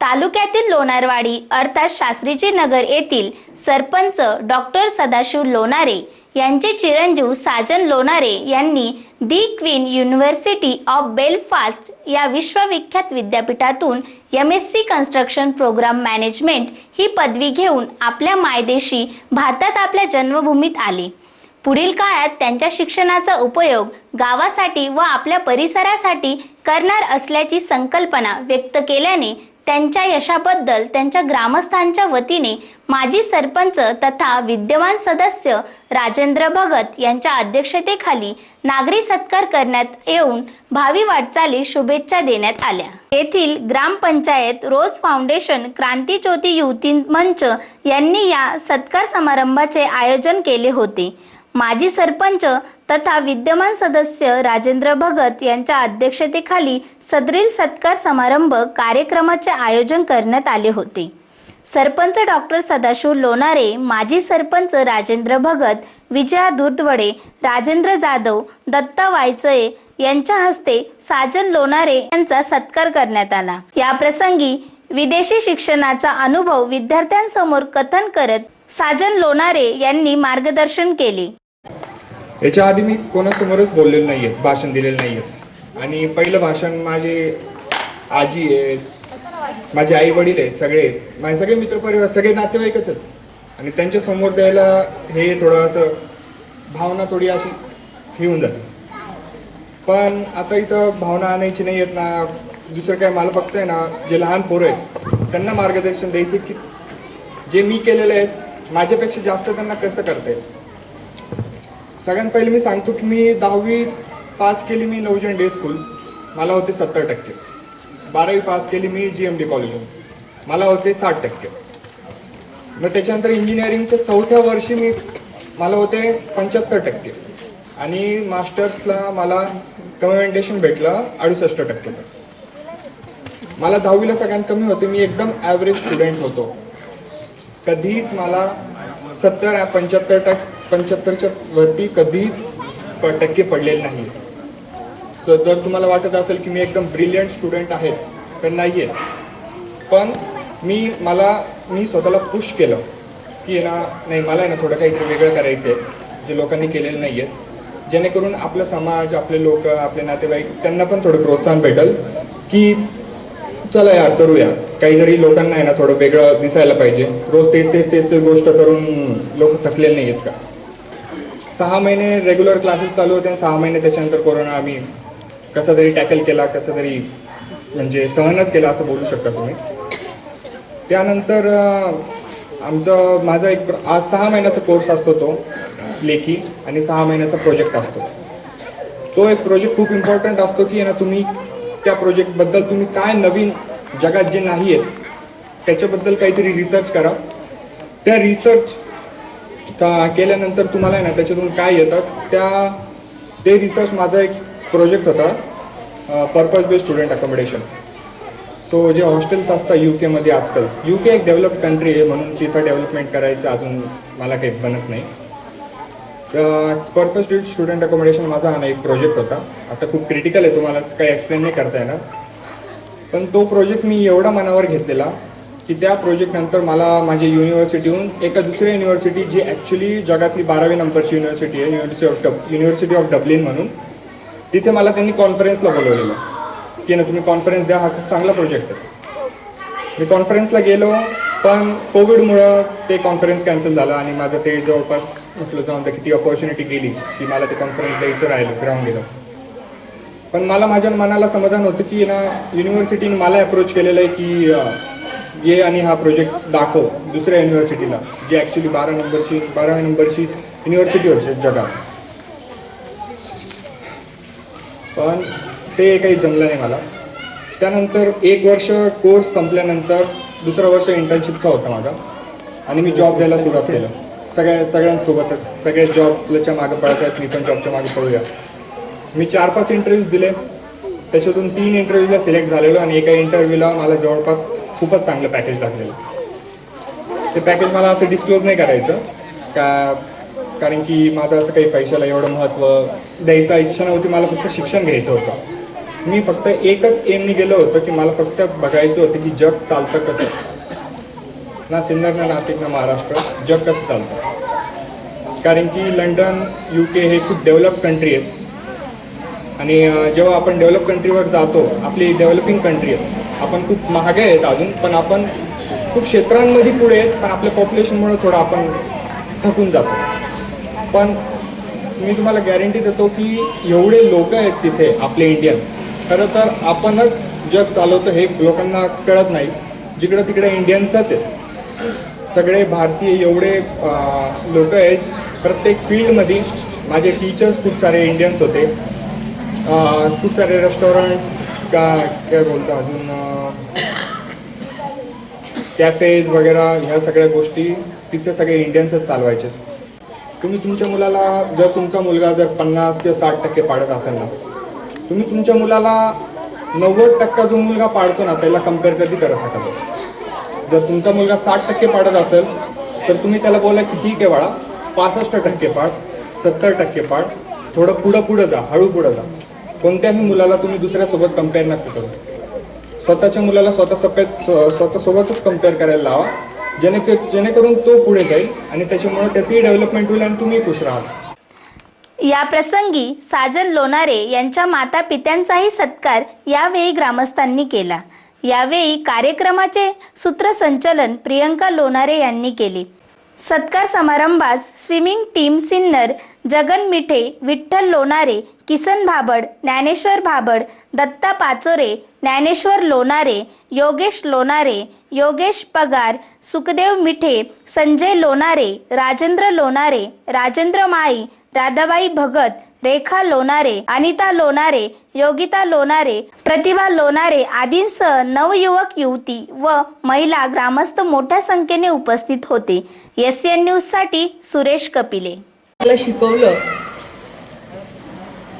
तालुक्यातील लोणारवाडी अर्थात शास्त्रीजी नगर येथील सरपंच डॉक्टर सदाशिव लोणारे यांचे चिरंजीव साजन लोणारे यांनी the queen university of Belfast या विश्वविख्यात विद्यापीठातून M S C construction program management ही पदवी घेऊन आपल्या मायदेशी भारतात आपल्या जन्मभूमीत आले. पुढील काळात त्यांच्या शिक्षणाचा उपयोग गावासाठी व आपल्या परिसरासाठी करणार असल्याची संकल्पना व्यक्त केल्याने त्यांच्या यशाबद्दल त्यांच्या ग्रामस्थांच्या वतीने माजी सरपंच तथा विद्यमान सदस्य राजेंद्र भगत यांच्या अध्यक्षतेखाली नागरी सत्कार करण्यात येऊन भावी वाटचाली शुभेच्छा देण्यात आल्या. येथील ग्रामपंचायत रोज फाउंडेशन क्रांती ज्योती युवती मंच यांनी या सत्कार समारंभाचे आयोजन केले होते. माजी सरपंच तथा विद्यमान सदस्य राजेंद्र भगत यांच्या अध्यक्षतेखाली सदरील सत्कार समारंभ कार्यक्रमाचे आयोजन करण्यात आले होते. सरपंच डॉक्टर सदाशिव लोणारे माजी सरपंच राजेंद्र भगत विजया दुर्दवडे राजेंद्र जाधव दत्ता वायचये यांच्या हस्ते साजन लोणारे यांचा सत्कार करण्यात आला. या प्रसंगी विदेशी शिक्षणाचा अनुभव विद्यार्थ्यांसमोर कथन करत साजन लोणारे यांनी मार्गदर्शन केले. याच्या आधी मी कोणासमोरच बोललेलो नाही आहे भाषण दिलेलं नाही आहे आणि पहिलं भाषण माझे आजी आहेत माझे आई वडील आहेत सगळे. माझे सगळे मित्रपरिवार सगळे नातेवाईकच आहेत. आणि त्यांच्यासमोर द्यायला हे थोडं असं भावना थोडी अशी हे होऊन जाते. पण आता इथं भावना आणायची नाही आहेत ना दुसरं काय मला फक्त आहे ना जे लहान पोरं आहेत त्यांना मार्गदर्शन द्यायचं की जे मी केलेलं आहेत माझ्यापेक्षा जास्त त्यांना कसं करता येईल? सगळ्यात पहिले मी सांगतो की मी दहावी पास केली मी नवजन डे स्कूल मला होते सत्तर टक्के. बारावी पास केली मी जी एम डी कॉलेजहून मला होते साठ टक्के. मग त्याच्यानंतर इंजिनिअरिंगच्या चौथ्या वर्षी मी मला होते पंच्याहत्तर टक्के. आणि मास्टर्सला मला कमेंडेशन भेटलं अडुसष्ट टक्केचं मला दहावीला सगळ्यात कमी होते. मी एकदम ॲव्हरेज स्टुडंट होतो. कधीच मला सत्तर पंच्याहत्तर टक्के पंच्याहत्तरच्या वरती कधीच टक्के पडलेले नाही सो जर तुम्हाला वाटत असेल की मी एकदम ब्रिलियंट स्टुडंट आहे तर नाही आहे पण मी मला मी स्वतःला पुश केलं की आहे ना नाही मला आहे ना थोडं काहीतरी वेगळं करायचं आहे जे लोकांनी केलेलं नाही आहे जेणेकरून आपला समाज आपले लोक आपले नातेवाईक त्यांना पण थोडं प्रोत्साहन भेटेल की चला यार करूया. काहीतरी लोकांना आहे ना थोडं वेगळं दिसायला पाहिजे. रोज तेच तेच तेच तेच गोष्ट करून लोक थकलेले नाही आहेत का? सहा महिने रेग्युलर क्लासेस चालू होते आणि सहा महिने त्याच्यानंतर कोरोना आम्ही कसा तरी टॅकल केला कसा तरी म्हणजे सहनच केला असं बोलू शकता तुम्ही. त्यानंतर आमचं माझा एक आज सहा महिन्याचा कोर्स असतो तो लेखी आणि सहा महिन्याचा प्रोजेक्ट असतो. तो एक प्रोजेक्ट खूप इम्पॉर्टंट असतो की ना तुम्ही त्या प्रोजेक्टबद्दल तुम्ही काय नवीन जगात जे नाही आहेत त्याच्याबद्दल काहीतरी रिसर्च करा. त्या रिसर्च का केल्यानंतर तुम्हाला आहे ना त्याच्यातून काय येतात त्या ते रिसर्च माझा एक प्रोजेक्ट होता purpose based student accommodation so जे हॉस्टेल्स असतात यू केमध्ये आजकाल यू के एक डेव्हलप कंट्री आहे म्हणून तिथं डेव्हलपमेंट करायचं अजून मला काही बनत नाही. पर्पज बेस्ड स्टुडंट अकोमोडेशन माझा हा ना एक प्रोजेक्ट होता. आता खूप क्रिटिकल आहे तुम्हाला काही एक्सप्लेन नाही करता येणार. पण तो प्रोजेक्ट मी एवढा मनावर घेतलेला की त्या प्रोजेक्टनंतर मला माझ्या युनिव्हर्सिटीहून एका दुसऱ्या युनिव्हर्सिटी जी ॲक्च्युली जगातली बारावी नंबरची युनिव्हर्सिटी आहे university of dub university of Dublin म्हणून तिथे मला त्यांनी कॉन्फरन्सला बोलवलेलं. की ना तुम्ही कॉन्फरन्स द्या हा खूप चांगला प्रोजेक्ट आहे. मी कॉन्फरन्सला गेलो पण कोविडमुळं ते कॉन्फरन्स कॅन्सल झालं आणि माझं ते जवळपास म्हटलं जाऊन तर किती ऑपॉर्च्युनिटी गेली की मला ते कॉन्फरन्स द्यायचं राहिलं राहून गेलं. पण मला माझ्या मनाला समाधान होतं की ना युनिव्हर्सिटीने मला अप्रोच केलेलं आहे की ये आणि हा प्रोजेक्ट दाखव दुसऱ्या युनिव्हर्सिटीला जी ॲक्च्युली बारा नंबरची बाराव्या नंबरची युनिव्हर्सिटी होती जगात. पण ते काही जमलं नाही मला. त्यानंतर एक वर्ष कोर्स संपल्यानंतर दुसरा वर्ष इंटर्नशिपचा होता माझा. आणि मी जॉब द्यायला सुरुवात केलं. सगळ्या सगळ्यांसोबतच सगळे जॉबच्या मागे पळत आहेत मी पण जॉबच्या मागे पळूया. मी चार पाच इंटरव्ह्यूज दिले. त्याच्यातून तीन इंटरव्ह्यूला सिलेक्ट झालेलो आणि एका इंटरव्ह्यूला मला जवळपास खूपच चांगलं पॅकेज लागलेलं. ते पॅकेज मला असं डिस्क्लोज नाही करायचं. का कारण की माझं असं काही पैशाला एवढं महत्त्व द्यायचा इच्छा नव्हती. मला फक्त शिक्षण घ्यायचं होतं. मी फक्त एकच एमनी गेलो होतो की मला फक्त बघायचं होतं की जग चालतं कसं. ना सिन्नर ना नाशिक ना महाराष्ट्र. जग कसं चालतं. कारण की लंडन यू के हे खूप डेव्हलप कंट्री आहेत. आणि जेव्हा आपण डेव्हलप कंट्रीवर जातो आपली डेव्हलपिंग कंट्री आहे आपण खूप महागे आहेत अजून पण आपण खूप क्षेत्रांमध्ये पुढे आहेत पण आपल्या पॉप्युलेशनमुळे थोडं आपण थकून जातो. पण मी तुम्हाला गॅरंटी देतो की एवढे लोक आहेत तिथे आपले इंडियन खरं तर आपणच जग चालवतो हे लोकांना कळत नाही. जिकडं तिकडे इंडियन्सच आहेत. सगळे भारतीय एवढे लोक आहेत. प्रत्येक फील्डमध्ये माझे टीचर्स खूप सारे इंडियन्स होते. खूप सारे रेस्टॉरंट काय काय बोलतो अजून कॅफेज वगैरे ह्या सगळ्या गोष्टी तिथे सगळे इंडियन्सच चालवायचे. तुम्ही तुमच्या मुलाला जर तुमचा मुलगा जर पन्नास किंवा साठ टक्के पाडत असेल ना तुम्ही तुमच्या मुलाला नव्वद टक्का जो मुलगा पाडतो ना त्याला कंपेअर कधी करत नका जर तुमचा मुलगा साठ टक्के पाडत असेल तर तुम्ही त्याला बोला की ठीक आहे बाळा पासष्ट टक्के पाड सत्तर टक्के पाड थोडं पुढं पुढं जा हळू पुढं जा. कोणत्याही मुलाला तुम्ही दुसऱ्यासोबत कंपेअर नका करू. स्वतःच्या मुलाला स्वतः सफेद स्वतःसोबतच कंपेअर करायला लावा. जेणे जेणेकरून तो पुढे जाईल आणि त्याच्यामुळे त्याचीही डेव्हलपमेंट होईल आणि तुम्ही खुश राहाल. या प्रसंगी साजन लोणारे यांच्या माता पित्यांचाही सत्कार यावेळी ग्रामस्थांनी केला. यावेळी कार्यक्रमाचे सूत्रसंचलन प्रियंका लोणारे यांनी केले. सत्कार समारंभास स्विमिंग टीम सिन्नर जगन मिठे विठ्ठल लोणारे किसन भाबड ज्ञानेश्वर भाबड दत्ता पाचोरे ज्ञानेश्वर लोणारे योगेश लोणारे योगेश पगार सुखदेव मिठे संजय लोणारे राजेंद्र लोणारे राजेंद्र माळी राधाबाई भगत रेखा लोणारे अनिता लोणारे योगिता लोणारे प्रतिभा लोणारे आदींसह नवयुवक युवती व महिला ग्रामस्थ मोठ्या संख्येने उपस्थित होते. एस एन न्यूजसाठी सुरेश कपिले. मला शिकवलं.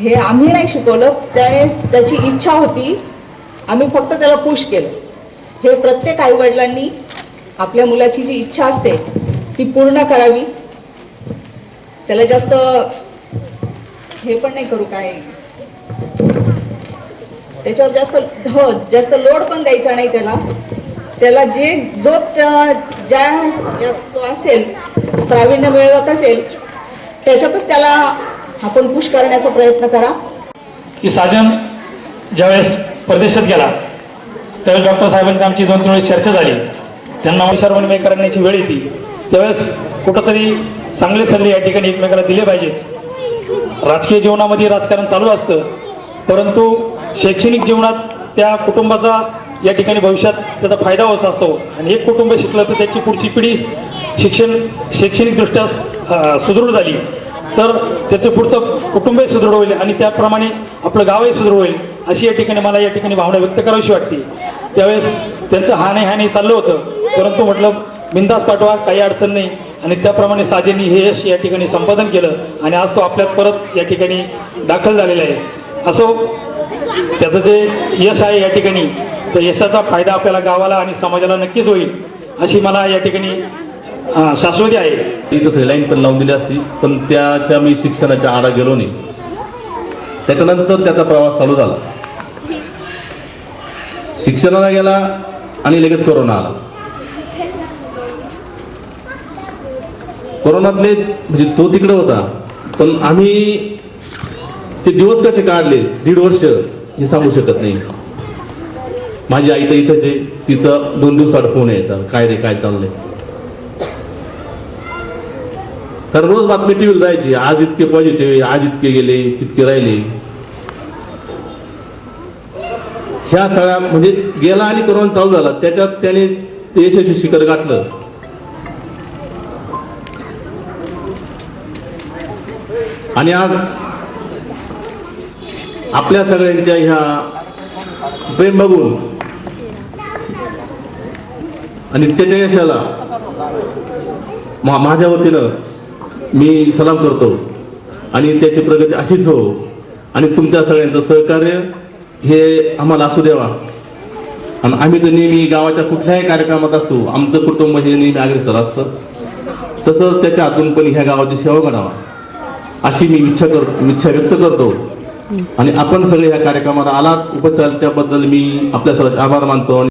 हे आम्ही नाही शिकवलं त्याने त्याची इच्छा होती आम्ही फक्त त्याला पुश केलं. हे प्रत्येक आईवडिलांनी आपल्या मुलाची जी इच्छा असते ती पूर्ण करावी. त्याला जास्त हे पण नाही करू काय. त्याच्यावर जास्त हो जास्त लोड पण द्यायचा नाही त्याला. त्याला जे जो ज्या ज्या तो असेल प्रावीण्य मिळवत असेल त्याच्यातच त्याला आपण पुश करण्याचा प्रयत्न करा. की साजन ज्यावेळेस परदेशात गेला त्यावेळेस डॉक्टर साहेबांची आमची दोन तीन वेळेस चर्चा झाली. त्यांना विचारविनिमय करण्याची वेळ येते. त्यावेळेस कुठंतरी चांगले सल्ले या ठिकाणी एकमेकाला दिले पाहिजेत राजकीय जीवनामध्ये राजकारण चालू असतं. परंतु शैक्षणिक जीवनात त्या कुटुंबाचा या ठिकाणी भविष्यात त्याचा फायदा होत असतो. आणि एक कुटुंब शिकलं तर त्याची पुढची पिढी शिक्षण शैक्षणिकदृष्ट्या सुदृढ झाली. तर त्याचं पुढचं कुटुंबही सुदृढ होईल आणि त्याप्रमाणे आपलं गावही सुदृढ होईल अशी या ठिकाणी मला या ठिकाणी भावना व्यक्त करावीशी वाटते. त्यावेळेस त्यांचं हाणे हाणे चाललं होतं परंतु म्हटलं बिंदास पाठवा काही अडचण नाही. आणि त्याप्रमाणे साजेंनी हे यश या ठिकाणी संपादन केलं आणि आज तो आपल्यात परत या ठिकाणी दाखल झालेला आहे. असो त्याचं जे यश आहे या ठिकाणी त्या यशाचा फायदा आपल्याला गावाला आणि समाजाला नक्कीच होईल अशी मला या ठिकाणी अं, शाश्वती आहे. इथं लाईन पण लावून दिली असती पण त्याच्या मी शिक्षणाच्या आडा गेलो नाही. त्याच्यानंतर त्याचा प्रवास चालू झाला. शिक्षणाला गेला आणि लगेच कोरोना आला. कोरोनातले म्हणजे तो तिकडे होता पण आम्ही ते दिवस कसे काढले दीड वर्ष हे सांगू शकत नाही. माझी आई तर इथंच आहे तिचा दोन दिवसाआड फोन यायचा काय रे काय चाललंय. कारण रोज बातमी टीव्हीला जायची आज इतके पॉझिटिव्ह आज इतके गेले तितके राहिले. ह्या सगळ्या म्हणजे गेला आणि कोरोना चालू झाला त्याच्यात त्याने यशस्वी शिखर गाठलं. आणि आज आपल्या सगळ्यांच्या ह्या प्रेम बघून आणि त्याच्या यशाला माझ्या वतीनं मी सलाम करतो. आणि त्याची प्रगती अशीच हो. आणि तुमच्या सगळ्यांचं सहकार्य हे आम्हाला असू द्यावा. आणि आम्ही तर नेहमी गावाच्या कुठल्याही कार्यक्रमात असू आमचं कुटुंब हे नेहमी अग्रेसर असतं. तसंच त्याच्या हातून पण ह्या गावाची सेवा करावा. अशी मी इच्छा कर इच्छा व्यक्त करतो. आणि आपण सगळे ह्या कार्यक्रमाला आलात. उपस्थित त्याबद्दल मी आपल्या सर्वांचे आभार मानतो.